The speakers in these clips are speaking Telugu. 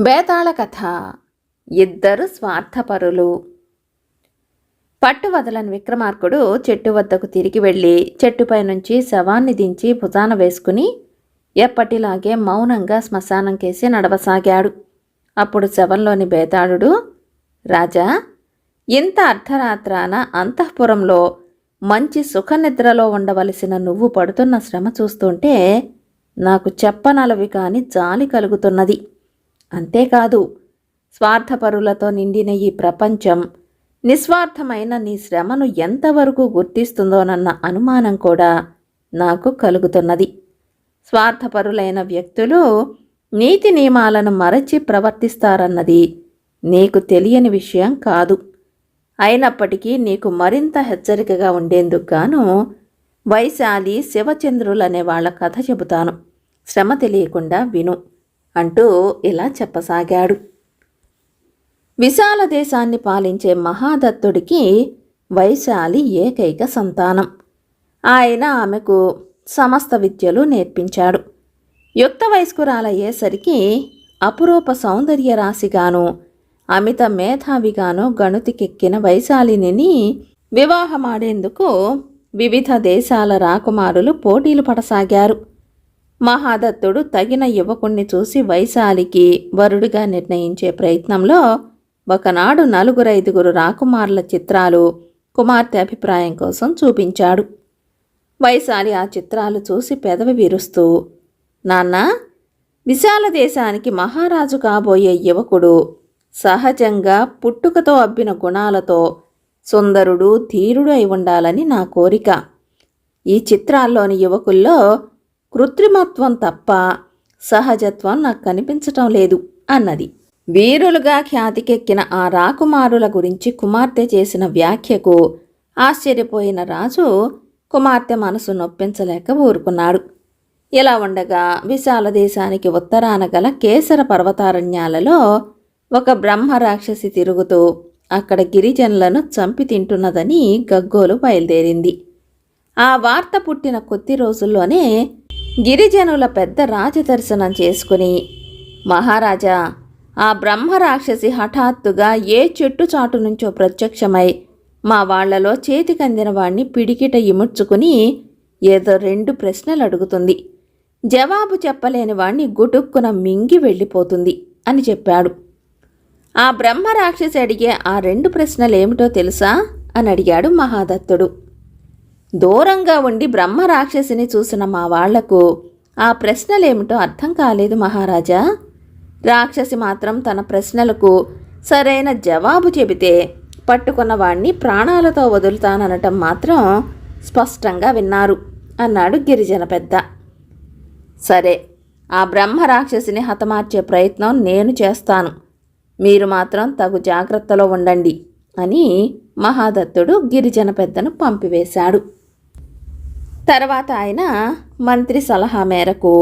బేతాళ కథ ఇద్దరు స్వార్థపరులు. పట్టు వదలని విక్రమార్కుడు చెట్టు వద్దకు తిరిగి వెళ్ళి చెట్టుపై నుంచి శవాన్ని దించి భుజాన వేసుకుని ఎప్పటిలాగే మౌనంగా శ్మశానం కేసి నడవసాగాడు. అప్పుడు శవంలోని బేతాళుడు రాజా ఇంత అర్ధరాత్రాన అంతఃపురంలో మంచి సుఖనిద్రలో ఉండవలసిన నువ్వు పడుతున్న శ్రమ చూస్తుంటే నాకు చెప్పనలవి కాని జాలి కలుగుతున్నది. అంతేకాదు స్వార్థపరులతో నిండిన ఈ ప్రపంచం నిస్వార్థమైన నీ శ్రమను ఎంతవరకు గుర్తిస్తుందోనన్న అనుమానం కూడా నాకు కలుగుతున్నది. స్వార్థపరులైన వ్యక్తులు నీతి నియమాలను మరచి ప్రవర్తిస్తారన్నది నీకు తెలియని విషయం కాదు. అయినప్పటికీ నీకు మరింత హెచ్చరికగా ఉండేందుకు గాను వైశాలి శివచంద్రులనే వాళ్ళ కథ చెబుతాను. శ్రమ తెలియకుండా విను. అంటూ ఇలా చెప్పసాగాడు. విశాల దేశాన్ని పాలించే మహాదత్తుడికి వైశాలి ఏకైక సంతానం. ఆయన ఆమెకు సమస్త విద్యలు నేర్పించాడు. యుక్త వయస్కురాలయ్యేసరికి అపురూప సౌందర్య రాశిగాను అమిత మేధావిగాను గణుతికెక్కిన వైశాలిని వివాహమాడేందుకు వివిధ దేశాల రాకుమారులు పోటీలు పడసాగారు. మహాదత్తుడు తగిన యువకుణ్ణి చూసి వైశాలికి వరుడిగా నిర్ణయించే ప్రయత్నంలో ఒకనాడు నలుగురైదుగురు రాకుమారుల చిత్రాలు కుమార్తె అభిప్రాయం కోసం చూపించాడు. వైశాలి ఆ చిత్రాలు చూసి పెదవి విరుస్తూ నాన్న విశాల దేశానికి మహారాజు కాబోయే యువకుడు సహజంగా పుట్టుకతో అబ్బిన గుణాలతో సుందరుడు ధీరుడు అయి ఉండాలని నా కోరిక. ఈ చిత్రాల్లోని యువకుల్లో కృత్రిమత్వం తప్ప సహజత్వం నాకు కనిపించటం లేదు అన్నది. వీరులుగా ఖ్యాతికెక్కిన ఆ రాకుమారుల గురించి కుమార్తె చేసిన వ్యాఖ్యకు ఆశ్చర్యపోయిన రాజు కుమార్తె మనసు నొప్పించలేక ఊరుకున్నాడు. ఇలా ఉండగా విశాల దేశానికి ఉత్తరాన గల కేసర పర్వతారణ్యాలలో ఒక బ్రహ్మ రాక్షసి తిరుగుతూ అక్కడ గిరిజనులను చంపి తింటున్నదని గగ్గోలు బయలుదేరింది. ఆ వార్త పుట్టిన కొద్ది రోజుల్లోనే గిరిజనుల పెద్ద రాజదర్శనం చేసుకుని మహారాజా ఆ బ్రహ్మరాక్షసి హఠాత్తుగా ఏ చెట్టు చాటు నుంచో ప్రత్యక్షమై మా వాళ్ళలో చేతికందిన వాణ్ణి పిడికిట ఇముడ్చుకుని ఏదో రెండు ప్రశ్నలు అడుగుతుంది. జవాబు చెప్పలేని వాణ్ణి గుటుక్కున మింగి వెళ్ళిపోతుంది అని చెప్పాడు. ఆ బ్రహ్మరాక్షసి అడిగే ఆ రెండు ప్రశ్నలేమిటో తెలుసా? అని అడిగాడు మహాదత్తుడు. దూరంగా ఉండి బ్రహ్మ రాక్షసిని చూసిన మా వాళ్ళకు ఆ ప్రశ్నలేమిటో అర్థం కాలేదు మహారాజా. రాక్షసి మాత్రం తన ప్రశ్నలకు సరైన జవాబు చెబితే పట్టుకున్న వాణ్ణి ప్రాణాలతో వదులుతాననటం మాత్రం స్పష్టంగా విన్నారు అన్నాడు గిరిజన పెద్ద. సరే ఆ బ్రహ్మ రాక్షసిని హతమార్చే ప్రయత్నం నేను చేస్తాను. మీరు మాత్రం తగు జాగ్రత్తలో ఉండండి అని మహాదత్తుడు గిరిజన పెద్దను పంపివేశాడు. తర్వాత ఆయన మంత్రి సలహా మేరకు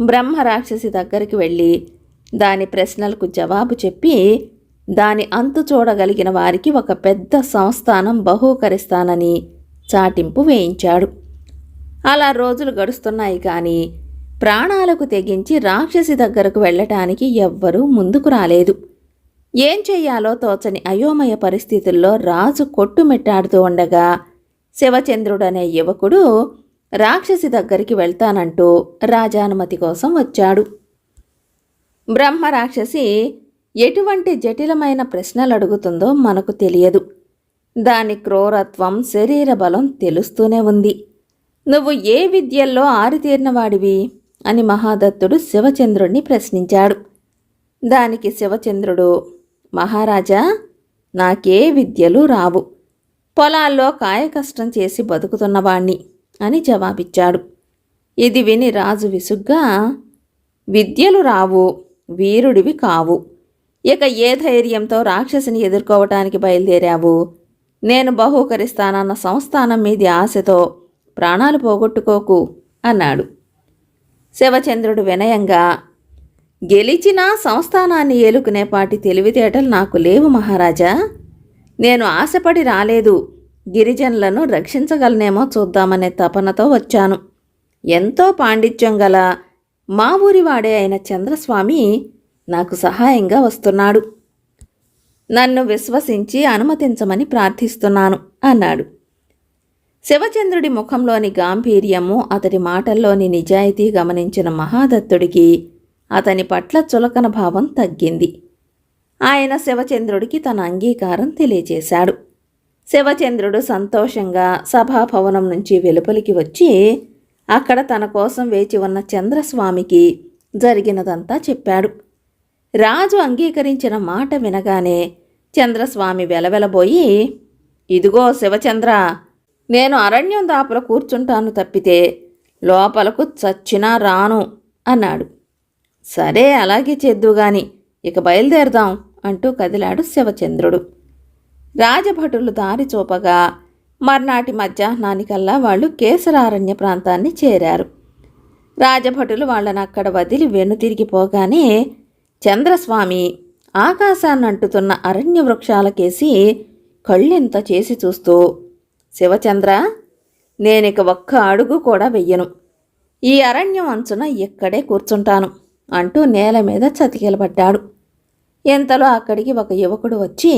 బ్రహ్మ రాక్షసి దగ్గరికి వెళ్ళి దాని ప్రశ్నలకు జవాబు చెప్పి దాని అంతు చూడగలిగిన వారికి ఒక పెద్ద సంస్థానం బహూకరిస్తానని చాటింపు వేయించాడు. అలా రోజులు గడుస్తున్నాయి కానీ ప్రాణాలకు తెగించి రాక్షసి దగ్గరకు వెళ్ళటానికి ఎవ్వరూ ముందుకు రాలేదు. ఏం చెయ్యాలో తోచని అయోమయ పరిస్థితుల్లో రాజు కొట్టుమిట్టాడుతూ ఉండగా శివచంద్రుడనే యువకుడు రాక్షసి దగ్గరికి వెళ్తానంటూ రాజానుమతి కోసం వచ్చాడు. బ్రహ్మ రాక్షసి ఎటువంటి జటిలమైన ప్రశ్నలు అడుగుతుందో మనకు తెలియదు. దాని క్రూరత్వం శరీర బలం తెలుస్తూనే ఉంది. నువ్వు ఏ విద్యల్లో ఆరితేరినవాడివి అని మహాదత్తుడు శివచంద్రుణ్ణి ప్రశ్నించాడు. దానికి శివచంద్రుడు మహారాజా నాకే విద్యలు రావు. పొలాల్లో కాయకష్టం చేసి బతుకుతున్నవాణ్ణి అని జవాబిచ్చాడు. ఇది విని రాజు విసుగ్గా విద్యలు రావు వీరుడివి కావు. ఇక ఏ ధైర్యంతో రాక్షసిని ఎదుర్కోవటానికి బయలుదేరావు? నేను బహూకరిస్తానన్న సంస్థానం మీది ఆశతో ప్రాణాలు పోగొట్టుకోకు అన్నాడు. శివచంద్రుడు వినయంగా గెలిచిన సంస్థానాన్ని ఏలుకునేపాటి తెలివితేటలు నాకు లేవు మహారాజా. నేను ఆశపడి రాలేదు. గిరిజనులను రక్షించగలనేమో చూద్దామనే తపనతో వచ్చాను. ఎంతో పాండిత్యం గల మా ఊరివాడే అయిన చంద్రస్వామి నాకు సహాయంగా వస్తున్నాడు. నన్ను విశ్వసించి అనుమతించమని ప్రార్థిస్తున్నాను అన్నాడు. శివచంద్రుడి ముఖంలోని గాంభీర్యము అతడి మాటల్లోని నిజాయితీ గమనించిన మహాదత్తుడికి అతని పట్ల చులకన భావం తగ్గింది. ఆయన శివచంద్రుడికి తన అంగీకారం తెలియజేశాడు. శివచంద్రుడు సంతోషంగా సభాభవనం నుంచి వెలుపలికి వచ్చి అక్కడ తన కోసం వేచి ఉన్న చంద్రస్వామికి జరిగినదంతా చెప్పాడు. రాజు అంగీకరించిన మాట వినగానే చంద్రస్వామి వెలవెలబోయి ఇదిగో శివచంద్ర నేను అరణ్యం దాపుల కూర్చుంటాను తప్పితే లోపలకు చచ్చినా రాను అన్నాడు. సరే అలాగే చేద్దుగాని ఇక బయలుదేరదాం అంటూ కదిలాడు శివచంద్రుడు. రాజభటులు దారి చూపగా మర్నాటి మధ్యాహ్నానికల్లా వాళ్ళు కేసరారణ్య ప్రాంతాన్ని చేరారు. రాజభటులు వాళ్ళని అక్కడ వదిలి వెనుతిరిగిపోగానే చంద్రస్వామి ఆకాశాన్ని అంటుతున్న అరణ్య వృక్షాలకేసి కళ్ళెంత చేసి చూస్తూ శివచంద్ర నేనిక ఒక్క అడుగు కూడా వెయ్యను. ఈ అరణ్యం అంచున ఇక్కడే కూర్చుంటాను అంటూ నేల మీద చతికిలబడ్డాడు. ఎంతలో అక్కడికి ఒక యువకుడు వచ్చి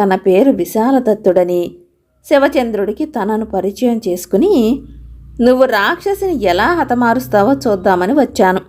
తన పేరు విశాలదత్తుడని శివచంద్రుడికి తనను పరిచయం చేసుకుని నువ్వు రాక్షసిని ఎలా హతమారుస్తావో చూద్దామని వచ్చాను.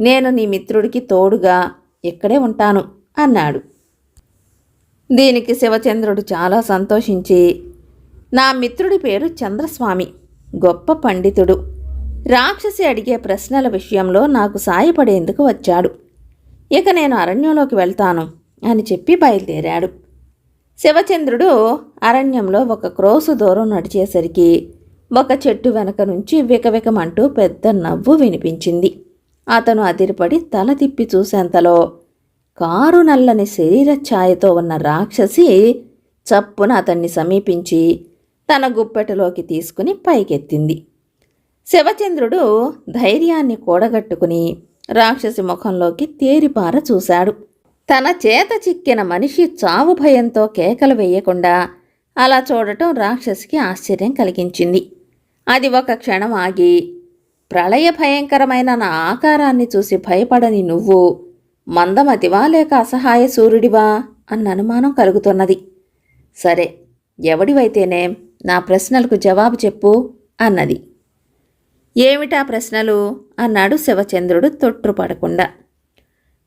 నేను నీ మిత్రుడికి తోడుగా ఇక్కడే ఉంటాను అన్నాడు. దీనికి శివచంద్రుడు చాలా సంతోషించి నా మిత్రుడి పేరు చంద్రస్వామి గొప్ప పండితుడు. రాక్షసి అడిగే ప్రశ్నల విషయంలో నాకు సాయపడేందుకు వచ్చాడు. ఇక నేను అరణ్యంలోకి వెళ్తాను అని చెప్పి బయలుదేరాడు. శివచంద్రుడు అరణ్యంలో ఒక క్రోసు దూరం నడిచేసరికి ఒక చెట్టు వెనక నుంచి వికవికమంటూ పెద్ద నవ్వు వినిపించింది. అతను అదిరిపడి తల తిప్పి చూసేంతలో కారు నల్లని శరీర ఛాయతో ఉన్న రాక్షసి చప్పున అతన్ని సమీపించి తన గుప్పెటలోకి తీసుకుని పైకెత్తింది. శివచంద్రుడు ధైర్యాన్ని కూడగట్టుకుని రాక్షసి ముఖంలోకి తేరిపార చూశాడు. తన చేత చిక్కిన మనిషి చావు భయంతో కేకలు వేయకుండా అలా చూడటం రాక్షసికి ఆశ్చర్యం కలిగించింది. అది ఒక క్షణం ఆగి ప్రళయ భయంకరమైన నా ఆకారాన్ని చూసి భయపడని నువ్వు మందమతివా లేక అసహాయ సూర్యుడివా? అన్న అనుమానం కలుగుతున్నది. సరే ఎవడివైతేనే నా ప్రశ్నలకు జవాబు చెప్పు అన్నది. ఏమిటా ప్రశ్నలు? అన్నాడు శివచంద్రుడు తొట్టుపడకుండా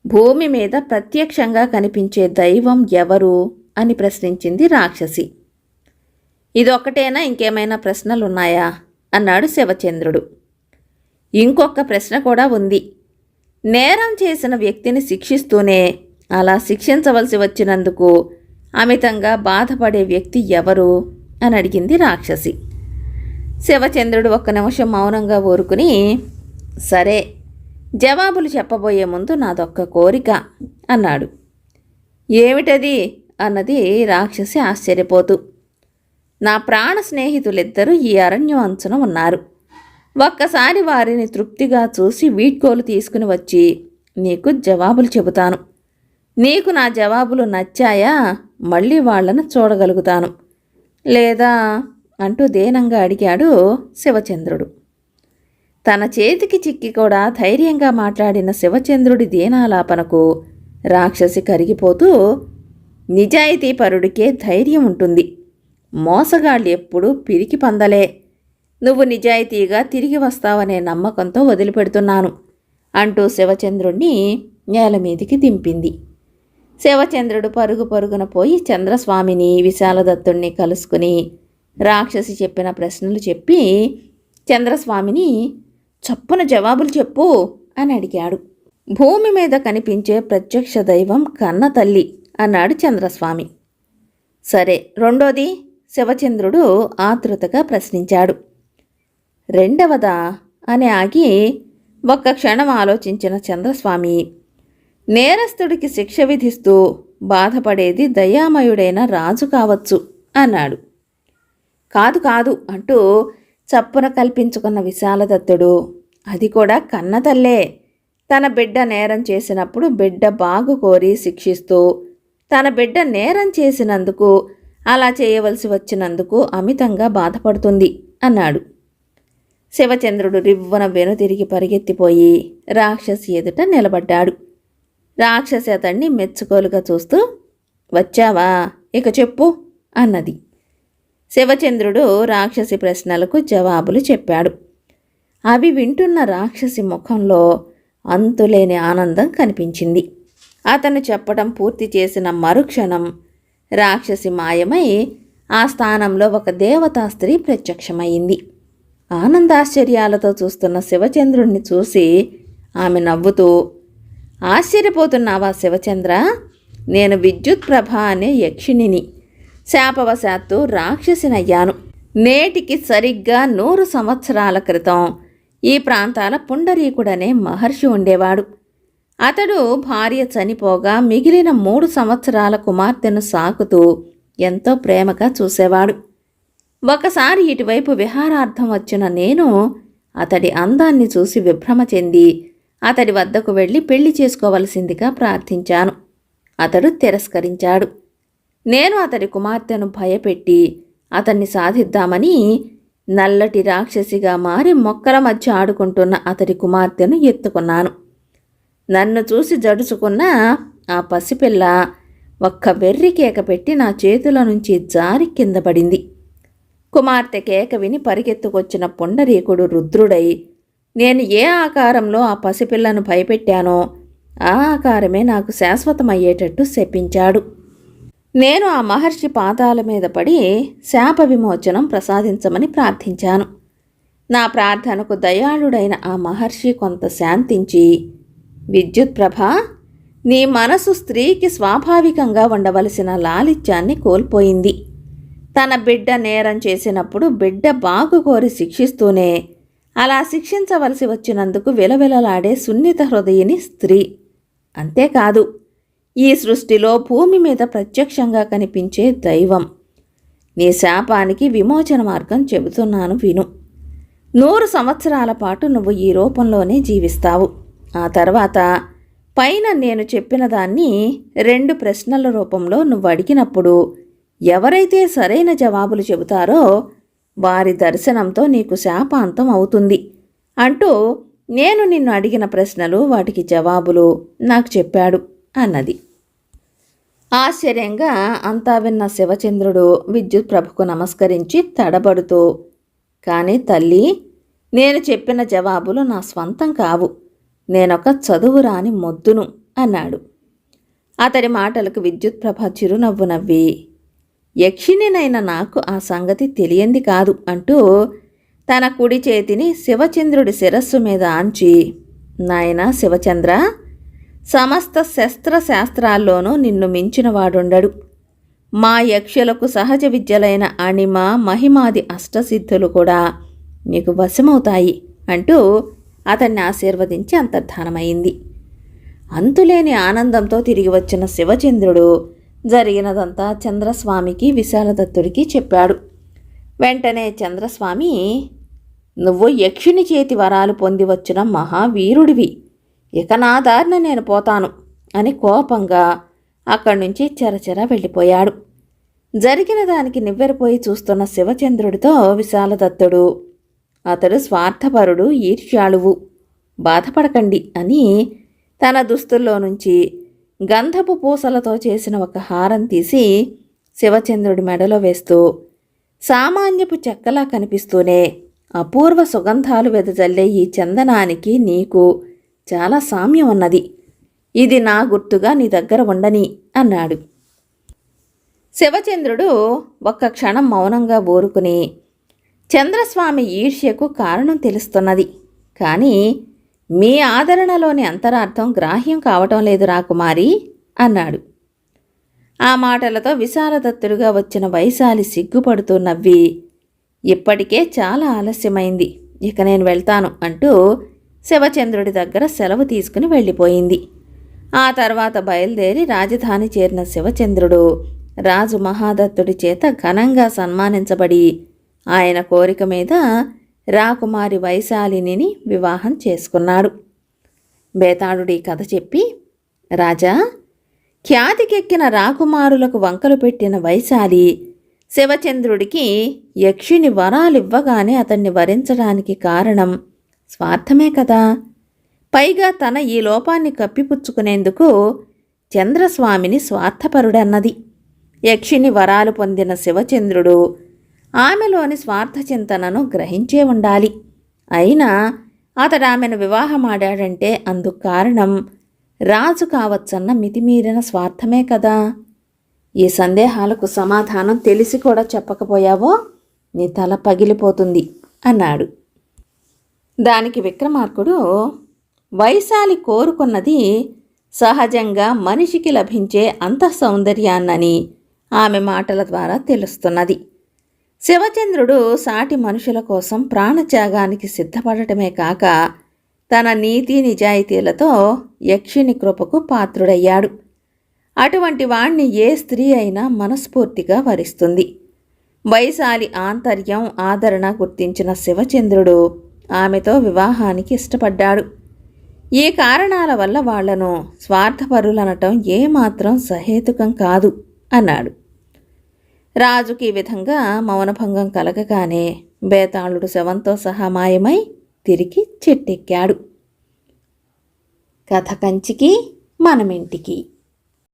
భూమి మీద ప్రత్యక్షంగా కనిపించే దైవం ఎవరు? అని ప్రశ్నించింది రాక్షసి. ఇదొక్కటేనా? ఇంకేమైనా ప్రశ్నలున్నాయా? అన్నాడు శివచంద్రుడు. ఇంకొక ప్రశ్న కూడా ఉంది. నేరం చేసిన వ్యక్తిని శిక్షిస్తూనే అలా శిక్షించవలసి వచ్చినందుకు అమితంగా బాధపడే వ్యక్తి ఎవరు? అని అడిగింది రాక్షసి. శివచంద్రుడు ఒక్క నిమిషం మౌనంగా ఊరుకుని సరే జవాబులు చెప్పబోయే ముందు నాదొక్క కోరిక అన్నాడు. ఏమిటది? అన్నది రాక్షసి ఆశ్చర్యపోతూ. నా ప్రాణ స్నేహితులిద్దరూ ఈ అరణ్యం అంచున ఉన్నారు. ఒక్కసారి వారిని తృప్తిగా చూసి వీడ్కోలు తీసుకుని వచ్చి నీకు జవాబులు చెబుతాను. నీకు నా జవాబులు నచ్చాయా? మళ్ళీ వాళ్ళను చూడగలుగుతాను. లేదా? అంటూ దేనంగా అడిగాడు శివచంద్రుడు. తన చేతికి చిక్కి కూడా ధైర్యంగా మాట్లాడిన శివచంద్రుడి దీనాలాపనకు రాక్షసి కరిగిపోతూ నిజాయితీ పరుడికే ధైర్యం ఉంటుంది. మోసగాళ్ళు ఎప్పుడూ పిరికి పందలే. నువ్వు నిజాయితీగా తిరిగి వస్తావనే నమ్మకంతో వదిలిపెడుతున్నాను అంటూ శివచంద్రుణ్ణి నేల మీదికి దింపింది. శివచంద్రుడు పరుగు పరుగున పోయి చంద్రస్వామిని విశాలదత్తుణ్ణి కలుసుకుని రాక్షసి చెప్పిన ప్రశ్నలు చెప్పి చంద్రస్వామిని చప్పున జవాబులు చెప్పు అని అడిగాడు. భూమి మీద కనిపించే ప్రత్యక్ష దైవం కన్న తల్లి అన్నాడు చంద్రస్వామి. సరే రెండోది? శివచంద్రుడు ఆతృతగా ప్రశ్నించాడు. రెండవదా? అని ఆగి ఒక్క క్షణం ఆలోచించిన చంద్రస్వామి నేరస్తుడికి శిక్ష విధిస్తూ బాధపడేది దయామయుడైన రాజు కావచ్చు అన్నాడు. కాదు కాదు అంటూ చప్పున కల్పించుకున్న విశాలదత్తుడు అది కూడా కన్నతల్లే తన బిడ్డ నేరం చేసినప్పుడు బిడ్డ బాగు కోరి శిక్షిస్తూ తన బిడ్డ నేరం చేసినందుకు అలా చేయవలసి వచ్చినందుకు అమితంగా బాధపడుతుంది అన్నాడు. శివచంద్రుడు రివ్వన వెనుతిరిగి పరిగెత్తిపోయి రాక్షసి ఎదుట నిలబడ్డాడు. రాక్షసి అతన్ని మెచ్చుకోలుగా చూస్తూ వచ్చావా? ఇక చెప్పు అన్నది. శివచంద్రుడు రాక్షసి ప్రశ్నలకు జవాబులు చెప్పాడు. అవి వింటున్న రాక్షసి ముఖంలో అంతులేని ఆనందం కనిపించింది. అతను చెప్పడం పూర్తి చేసిన మరుక్షణం రాక్షసి మాయమై ఆ స్థానంలో ఒక దేవతా స్త్రీ ప్రత్యక్షమైంది ఆనందాశ్చర్యాలతో చూస్తున్న శివచంద్రుణ్ణి చూసి ఆమె నవ్వుతూ ఆశ్చర్యపోతున్నావా శివచంద్ర? నేను విద్యుత్ ప్రభ అనే యక్షిణిని. శాపవశాత్తు రాక్షసినయ్యాను. నేటికి సరిగ్గా నూరు సంవత్సరాల క్రితం ఈ ప్రాంతాల పుండరీకుడనే మహర్షి ఉండేవాడు. అతడు భార్య చనిపోగా మిగిలిన మూడు సంవత్సరాల కుమార్తెను సాకుతూ ఎంతో ప్రేమగా చూసేవాడు. ఒకసారి ఇటువైపు విహారార్థం వచ్చిన నేను అతడి అందాన్ని చూసి విభ్రమ చెంది అతడి వద్దకు వెళ్ళి పెళ్ళి చేసుకోవలసిందిగా ప్రార్థించాను. అతడు తిరస్కరించాడు. నేను అతడి కుమార్తెను భయపెట్టి అతన్ని సాధిద్దామని నల్లటి రాక్షసిగా మారి మొక్కల మధ్య ఆడుకుంటున్న అతడి కుమార్తెను ఎత్తుకున్నాను. నన్ను చూసి జడుచుకున్న ఆ పసిపిల్ల ఒక్క వెర్రి కేక పెట్టి నా చేతుల నుంచి జారి కింద పడింది. కుమార్తె కేక విని పరిగెత్తుకొచ్చిన పుండరీకుడు రుద్రుడై నేను ఏ ఆకారంలో ఆ పసిపిల్లను భయపెట్టానో ఆ ఆకారమే నాకు శాశ్వతమయ్యేటట్టు శపించాడు. నేను ఆ మహర్షి పాదాల మీద పడి శాప విమోచనం ప్రసాదించమని ప్రార్థించాను. నా ప్రార్థనకు దయాళుడైన ఆ మహర్షి కొంత శాంతించి విద్యుత్ ప్రభ నీ మనసు స్త్రీకి స్వాభావికంగా ఉండవలసిన లాలిత్యాన్ని కోల్పోయింది. తన బిడ్డ నేరం చేసినప్పుడు బిడ్డ బాగు కోరి శిక్షిస్తూనే అలా శిక్షించవలసి వచ్చినందుకు విలవిలలాడే సున్నిత హృదయని స్త్రీ. అంతేకాదు ఈ సృష్టిలో భూమి మీద ప్రత్యక్షంగా కనిపించే దైవం. నీ శాపానికి విమోచన మార్గం చెబుతున్నాను విను. నూరు సంవత్సరాల పాటు నువ్వు ఈ రూపంలోనే జీవిస్తావు. ఆ తర్వాత పైన నేను చెప్పిన దాన్ని రెండు ప్రశ్నల రూపంలో నువ్వు అడిగినప్పుడు ఎవరైతే సరైన జవాబులు చెబుతారో వారి దర్శనంతో నీకు శాపాంతం అవుతుంది అంటూ నేను నిన్ను అడిగిన ప్రశ్నలు వాటికి జవాబులు నాకు చెప్పాడు అన్నది. ఆశ్చర్యంగా అంతా విన్న శివచంద్రుడు విద్యుత్ ప్రభుకు నమస్కరించి తడబడుతూ కానీ తల్లి నేను చెప్పిన జవాబులు నా స్వంతం కావు. నేనొక చదువురాని మొద్దును అన్నాడు. అతడి మాటలకు విద్యుత్ ప్రభ చిరునవ్వు నవ్వి యక్షిణినైన నాకు ఆ సంగతి తెలియంది కాదు అంటూ తన కుడి చేతిని శివచంద్రుడి శిరస్సు మీద ఆంచి నాయన శివచంద్ర సమస్త శస్త్ర శాస్త్రాల్లోనూ నిన్ను మించిన వాడుండడు మా యక్షులకు సహజ విద్యలైన అణిమ మహిమాది అష్టసిద్ధులు కూడా మీకు వశమవుతాయి అంటూ అతన్ని ఆశీర్వదించి అంతర్ధానమైంది. అంతులేని ఆనందంతో తిరిగి వచ్చిన శివచంద్రుడు జరిగినదంతా చంద్రస్వామికి విశాలదత్తుడికి చెప్పాడు. వెంటనే చంద్రస్వామి నువ్వు యక్షుని చేతి వరాలు పొంది వచ్చిన మహావీరుడివి. ఇక నా దారిన నేను పోతాను అని కోపంగా అక్కడి నుంచి చెరచెర వెళ్ళిపోయాడు. జరిగిన దానికి నివ్వెరపోయి చూస్తున్న శివచంద్రుడితో విశాలదత్తుడు అతడు స్వార్థపరుడు ఈర్ష్యాళువు. బాధపడకండి అని తన దుస్తుల్లో నుంచి గంధపు పూసలతో చేసిన ఒక హారం తీసి శివచంద్రుడి మెడలో వేస్తూ సామాన్యపు చెక్కలా కనిపిస్తూనే అపూర్వ సుగంధాలు వెదజల్లే ఈ చందనానికి నీకు చాలా సామ్యం ఉన్నది ఇది నా గుర్తుగా నీ దగ్గర ఉండని అన్నాడు. శివచంద్రుడు ఒక్క క్షణం మౌనంగా ఊరుకుని చంద్రస్వామి ఈర్ష్యకు కారణం తెలుస్తున్నది. కానీ మీ ఆదరణలోని అంతరార్థం గ్రాహ్యం కావటం లేదు రాకుమారి అన్నాడు. ఆ మాటలతో విశాలదత్తుడుగా వచ్చిన వైశాలి సిగ్గుపడుతూ నవ్వి ఇప్పటికే చాలా ఆలస్యమైంది. ఇక నేను వెళ్తాను అంటూ శివచంద్రుడి దగ్గర సెలవు తీసుకుని వెళ్ళిపోయింది. ఆ తర్వాత బయలుదేరి రాజధాని చేరిన శివచంద్రుడు రాజు మహాదత్తుడి చేత ఘనంగా సన్మానించబడి ఆయన కోరిక మీద రాకుమారి వైశాలిని వివాహం చేసుకున్నాడు. బేతాళుడి కథ చెప్పి రాజా ఖ్యాతికెక్కిన రాకుమారులకు వంకలు పెట్టిన వైశాలి శివచంద్రుడికి యక్షిని వరాలివ్వగానే అతన్ని వరించడానికి కారణం స్వార్థమే కదా. పైగా తన ఈ లోపాన్ని కప్పిపుచ్చుకునేందుకు చంద్రస్వామిని స్వార్థపరుడన్నది. యక్షిని వరాలు పొందిన శివచంద్రుడు ఆమెలోని స్వార్థ చింతనను గ్రహించే ఉండాలి. అయినా అతడు ఆమెను వివాహమాడాడంటే అందుకు కారణం రాజు కావచ్చన్న మితిమీరిన స్వార్థమే కదా. ఈ సందేహాలకు సమాధానం తెలిసి కూడా చెప్పకపోయావో నీ తల పగిలిపోతుంది అన్నాడు. దానికి విక్రమార్కుడు వైశాలి కోరుకున్నది సహజంగా మనిషికి లభించే అంత సౌందర్యాన్నని ఆమె మాటల ద్వారా తెలుస్తున్నది. శివచంద్రుడు సాటి మనుషుల కోసం ప్రాణత్యాగానికి సిద్ధపడటమే కాక తన నీతి నిజాయితీలతో యక్షిని కృపకు పాత్రుడయ్యాడు. అటువంటి వాణ్ణి ఏ స్త్రీ అయినా మనస్ఫూర్తిగా వరిస్తుంది. వైశాలి ఆంతర్యం ఆదరణ గుర్తించిన శివచంద్రుడు ఆమెతో వివాహానికి ఇష్టపడ్డాడు. ఈ కారణాల వల్ల వాళ్ళను స్వార్థపరులనటం ఏమాత్రం సహేతుకం కాదు అన్నాడు. రాజుకి ఈ విధంగా మౌనభంగం కలగగానే బేతాళుడు శవంతో సహా మాయమై తిరిగి చెట్టెక్కాడు. కథ కంచికి మనమింటికి.